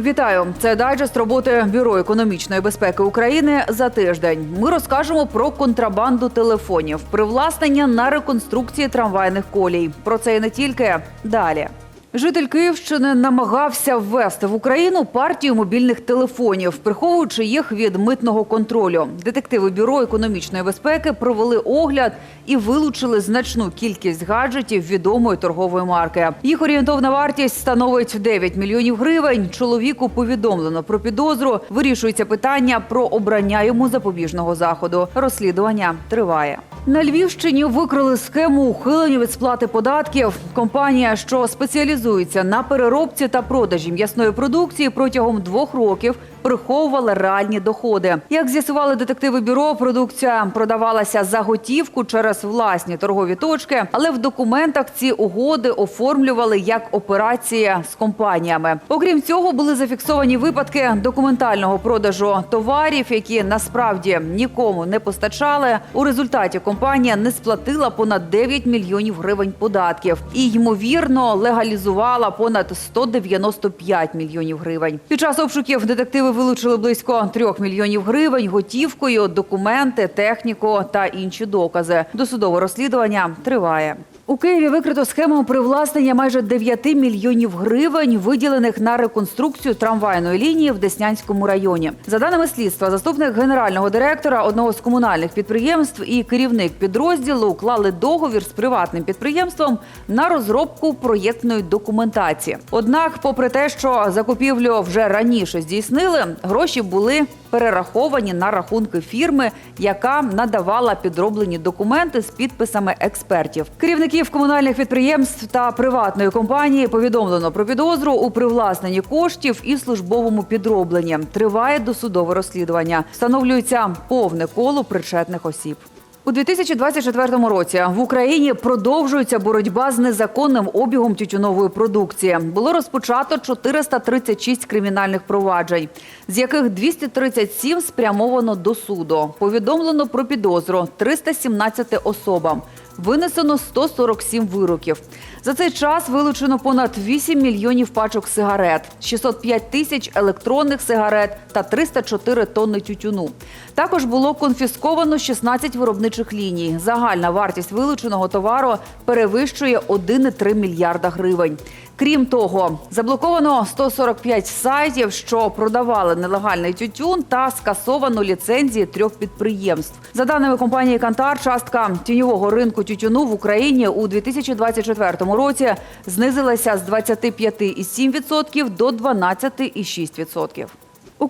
Вітаю! Це дайджест роботи Бюро економічної безпеки України за тиждень. Ми розкажемо про контрабанду телефонів, привласнення на реконструкції трамвайних колій. Про це і не тільки далі. Житель Київщини намагався ввести в Україну партію мобільних телефонів, приховуючи їх від митного контролю. Детективи бюро економічної безпеки провели огляд і вилучили значну кількість гаджетів відомої торгової марки. Їх орієнтовна вартість становить 9 мільйонів гривень. Чоловіку повідомлено про підозру. Вирішується питання про обрання йому запобіжного заходу. Розслідування триває. На Львівщині викрили схему ухилення від сплати податків. Компанія, що спеціалізується на переробці та продажі м'ясної продукції, протягом двох років приховувала реальні доходи. Як з'ясували детективи бюро, продукція продавалася за готівку через власні торгові точки, але в документах ці угоди оформлювали як операції з компаніями. Окрім цього, були зафіксовані випадки документального продажу товарів, які насправді нікому не постачали. У результаті компанія не сплатила понад 9 мільйонів гривень податків і ймовірно легалізувала понад 195 мільйонів гривень. Під час обшуків детективи вилучили близько 3 мільйонів гривень готівкою, документи, техніку та інші докази. Досудове розслідування триває. У Києві викрито схему привласнення майже 9 мільйонів гривень, виділених на реконструкцію трамвайної лінії в Деснянському районі. За даними слідства, заступник генерального директора одного з комунальних підприємств і керівник підрозділу уклали договір з приватним підприємством на розробку проєктної документації. Однак, попри те, що закупівлю вже раніше здійснили, гроші були перераховані на рахунки фірми, яка надавала підроблені документи з підписами експертів. Керівників комунальних підприємств та приватної компанії повідомлено про підозру у привласненні коштів і службовому підробленні. Триває досудове розслідування. Встановлюється повне коло причетних осіб. У 2024 році в Україні продовжується боротьба з незаконним обігом тютюнової продукції. Було розпочато 436 кримінальних проваджень, з яких 237 спрямовано до суду. Повідомлено про підозру 317 особам. Винесено 147 вироків. За цей час вилучено понад 8 мільйонів пачок сигарет, 605 тисяч електронних сигарет та 304 тонни тютюну. Також було конфісковано 16 виробничих ліній. Загальна вартість вилученого товару перевищує 1,3 мільярда гривень. Крім того, заблоковано 145 сайтів, що продавали нелегальний тютюн, та скасовано ліцензії трьох підприємств. За даними компанії Кантар, частка тіньового ринку тютюну в Україні у 2024 році знизилася з 25,7% до 12,6%.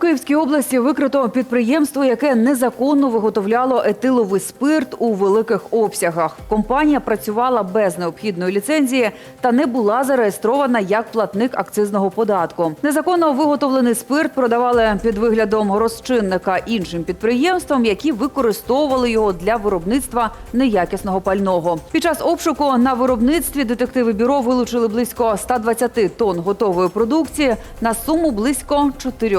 Київській області викрито підприємство, яке незаконно виготовляло етиловий спирт у великих обсягах. Компанія працювала без необхідної ліцензії та не була зареєстрована як платник акцизного податку. Незаконно виготовлений спирт продавали під виглядом розчинника іншим підприємствам, які використовували його для виробництва неякісного пального. Під час обшуку на виробництві детективи бюро вилучили близько 120 тонн готової продукції на суму близько 4